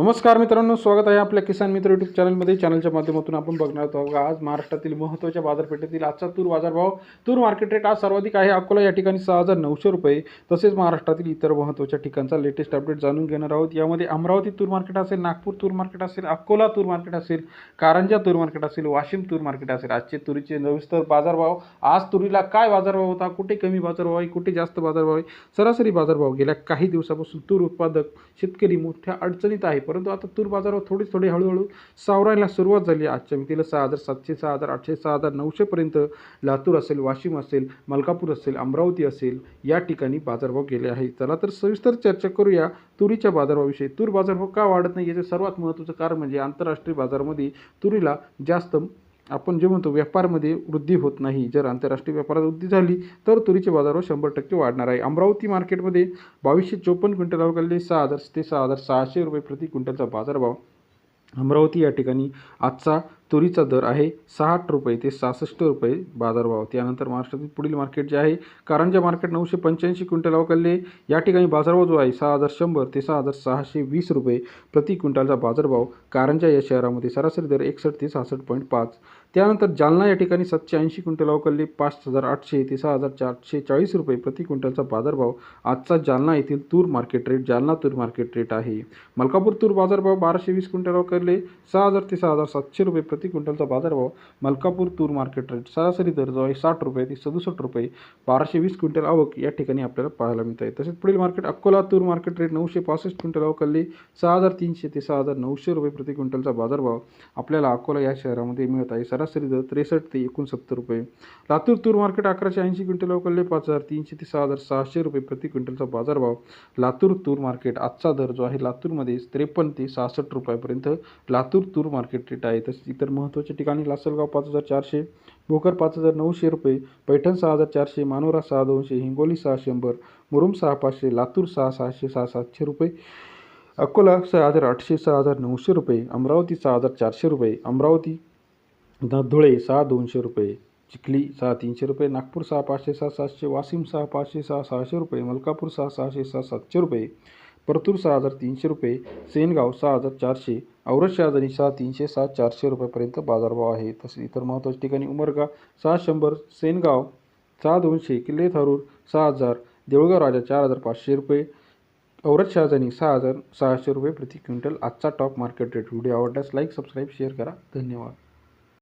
नमस्कार मित्रांनो स्वागत आहे आपल्या किसान मित्र यूट्यूब चॅनलमध्ये चॅनलच्या माध्यमातून आपण बघणार आहोत आज महाराष्ट्रातील महत्त्वाच्या बाजारपेठेतील आजचा तूर बाजारभाव तूर मार्केट रेट आज सर्वाधिक आहे. अकोला या ठिकाणी सहा हजार नऊशे रुपये तसेच महाराष्ट्रातील इतर महत्त्वाच्या ठिकाणचा लेटेस्ट अपडेट जाणून घेणार आहोत. यामध्ये अमरावती तूर मार्केट असेल नागपूर तूर मार्केट असेल अकोला तूर मार्केट असेल कारंजा तूर मार्केट असेल वाशिम तूर मार्केट असेल. आजचे तुरीचे नविस्तर बाजारभाव आज तुरीला काय बाजारभाव होता? कुठे कमी बाजारभाव आहे? कुठे जास्त बाजारभाव आहे? सरासरी बाजारभाव गेल्या काही दिवसापासून तूर उत्पादक शेतकरी मोठ्या अडचणीत आहे. परंतु आता तूर बाजारावर थोडी थोडी हळूहळू सावरायला सुरुवात झाली आजच्या मितीला सहा हजार सातशे सहा हजार आठशे सहा हजार नऊशेपर्यंत लातूर असेल वाशिम असेल मलकापूर असेल अमरावती असेल या ठिकाणी बाजारभाव गेले आहे. चला तर सविस्तर चर्चा करूया तुरीच्या बाजारभावाविषयी. तूर बाजारभाव का वाढत नाही याचं सर्वात महत्त्वाचं कारण म्हणजे आंतरराष्ट्रीय बाजारामध्ये तुरीला जास्त आपण जे म्हणतो व्यापारमध्ये वृद्धी होत नाही जर आंतरराष्ट्रीय व्यापारात वृद्धी झाली तर तुरीचे बाजारभाव शंभर टक्के वाढणार आहे. अमरावती मार्केटमध्ये बावीसशे चोपन्न क्विंटल अवकाळले सहा हजार ते सहा हजार सहाशे रुपये प्रति क्विंटलचा बाजारभाव अमरावती या ठिकाणी आजचा तुरीचा दर आहे साठ रुपये ते सहासष्ट रुपये बाजारभाव. त्यानंतर महाराष्ट्रातील पुढील मार्केट जे आहे कारंजा मार्केट नऊशे पंच्याऐंशी क्विंटल अवकाळले. या ठिकाणी बाजारभाव जो आहे सहा हजार शंभर ते सहा हजार सहाशे वीस रुपये प्रति क्विंटलचा बाजारभाव कारंजा या शहरामध्ये सरासरी दर एकसष्ट ते सहासष्ट पॉईंट पाच. त्यानंतर जालना या ठिकाणी सातशे ऐंशी क्विंटल अवकाळले पाच हजार आठशे ते सहा हजार चारशे चाळीस रुपये प्रति क्विंटलचा बाजारभाव. आजचा जालना येथील तूर मार्केट रेट जालना तूर मार्केट रेट आहे. मलकापूर तूर बाजारभाव बाराशे वीस क्विंटल अवकाळले सहा हजार ते सहा हजार सातशे रुपये प्रति क्विंटलचा बाजारभाव मलकापूर तूर मार्केट रेट सरासरी दर जो आहे साठ रुपये ते सदुसष्ट रुपये बाराशे वीस क्विंटल आवक या ठिकाणी आपल्याला पाहायला मिळत आहे. तसेच पुढील मार्केट अकोला तूर मार्केट रेट नऊशे पासष्ट क्विंटल अवकाळले सहा हजार तीनशे ते सहा हजार नऊशे रुपये प्रति क्विंटलचा बाजारभाव आपल्याला अकोला या शहरामध्ये मिळत आहे. सरासरी दर त्रेसष्ट ते एकोणसत्तर रुपये. लातूर तूर मार्केट अकराशे ऐंशी क्विंटल अवकाळले पाच हजार तीनशे ते सहा हजार सहाशे रुपये प्रति क्विंटलचा बाजारभाव लातूर तूर मार्केट आजचा दर जो आहे लातूरमध्ये त्रेपन्न ते सहासष्ट रुपयापर्यंत लातूर तूर मार्केट रेट आहे. तसेच इतर महत्त्वाच्या ठिकाणी लासलगाव पाच हजार चारशे भोकर पाच हजार नऊशे रुपये पैठण सहा हजार चारशे मानोरा सहा दोनशे हिंगोली सहा शंभर मुरुम सहा पाचशे लातूर सहा सहाशे सहा सातशे रुपये अकोला सहा हजार आठशे सहा हजार नऊशे रुपये अमरावती सहा हजार चारशे रुपये अमरावती धुळे सहा दोनशे रुपये चिखली सहा तीनशे रुपये नागपूर सहा पाचशे सहा सातशे वाशिम सहा पाचशे सहा सहाशे रुपये मलकापूर सहा सहाशे सहा सातशे रुपये परतूर सहा हजार तीनशे रुपये सेनगाव सहा हजार चारशे औरत शहाजनी सहा तीनशे सात चारशे रुपयापर्यंत बाजारभाव आहे. तसेच इतर महत्त्वाच्या ठिकाणी उमरगा सहा शंभर सेनगाव सहा दोनशे किल्ले थारूर सहा हजार देऊळगाव राजा चार हजार पाचशे रुपये औरत शहाजनी सहा हजार सहाशे रुपये प्रति क्विंटल आजचा टॉप मार्केट रेट. व्हिडिओ आवडल्यास लाईक सबस्क्राईब शेअर करा. धन्यवाद.